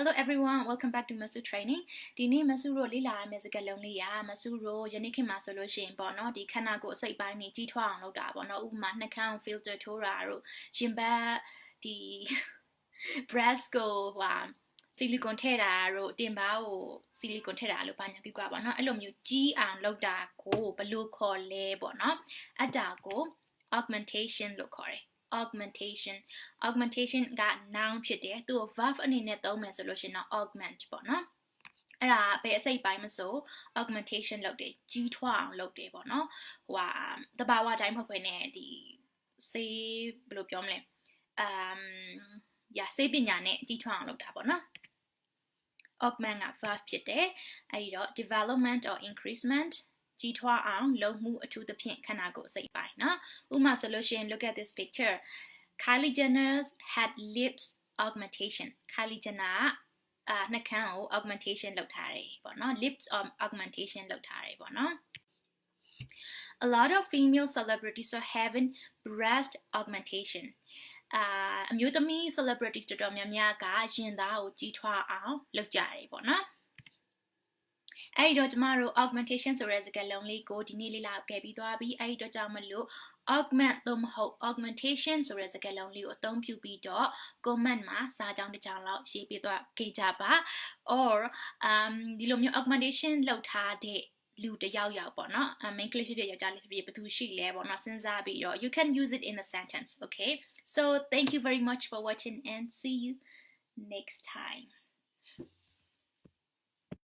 Hello everyone, welcome back to Masu Training. ဒီနေ့ Masu တို့လေ့လာရမယ့်စကားလုံးလေးရာ Masu တို့ယနေ့ခေတ်မှာဆိုလို့ရှိရင်ပေါ့နော်ဒီခန္ဓာကိုယ်အစိတ်ပိုင်းကြီးကြီးထွားအောင်လုပ်တာပေါ့နော်ဥပမာနှာခေါင်း filter ထိုးတာတို့ရင်ဘတ်ဒီ breast ကိုဟိုဆီလီကွန်ထည့်တာတို့တင်ပါကိုဆီလီကွန်ထည့်တာလို့ဘာညာပြကွာပေါ့နော်အဲ့လိုမျိုးကြီးအောင်လုပ်တာကိုဘယ်လိုခေါ်လဲပေါ့နော်အဲ့ဒါကို augmentation လို့ခေါ်တယ် augmentation augmentation က noun ဖြစ်တယ်သူ့ကို verb အနေနဲ့သုံးမယ်ဆိုလို့ရှိရင်တော့ augment ပေါ့နော်အဲ့ဒါဘယ်အစိတ်ပိုင်းမဆို augmentation လုပ်တယ်ကြီးထွားအောင်လုပ်တယ်ပေါ့နော်ဟိုဟာတဘာဝတိုင်းမဟုတ်ဘဲနဲ့ဒီစေးဘယ်လိုပြောမလဲ um ရာစေးပညာနဲ့ကြီးထွားအောင်လုပ်တာပေါ့နော် augment က verb ဖြစ်တယ်အဲဒီတော့ development or increasement ကြီးထွားအောင်လုပ်မှုအထူးသဖြင့်ခန္ဓာကိုယ်စိတ်ပိုင်းနော်ဥပမာဆိုလို့ရှိရင် look at this picture Kylie Jenner had lips augmentation Kylie Jenner အာနှာခမ်းကို augmentation လုပ်ထားတယ်ပေါ့နော် lips augmentation လုပ်ထားတယ်ပေါ့နော် a lot of female celebrities are having breast augmentation အာအမျိုးသမီး celebrities တော်တော်များများကရင်သားကိုကြီးထွားအောင်လုပ်ကြတယ်ပေါ့နော် အဲ့ဒီတော့ကျမတို့ augmentation ဆိုတဲ့စကားလုံးလေးကိုဒီနေ့လေ့လာခဲ့ပြီးသွားပြီအဲ့ဒီတော့ကြောင့်မလို့ augment သို့မဟုတ် augmentation ဆိုတဲ့စကားလုံးလေးကိုအသုံးပြုပြီးတော့ comment မှာစာကြောင်းတစ်ကြောင်းလောက်ရေးပြသွားခဲ့ကြပါ or um ဒီလိုမျိုး augmentation လုပ်ထားတဲ့လူတယောက်ယောက်ပေါ့နော် main clip ဖြစ်ဖြစ်ယောက်ျားလေးဖြစ်ဖြစ်ဘယ်သူရှိလဲပေါ့နော်စဉ်းစားပြီးတော့ you can use it in a sentence okay so thank you very much for watching and see you next time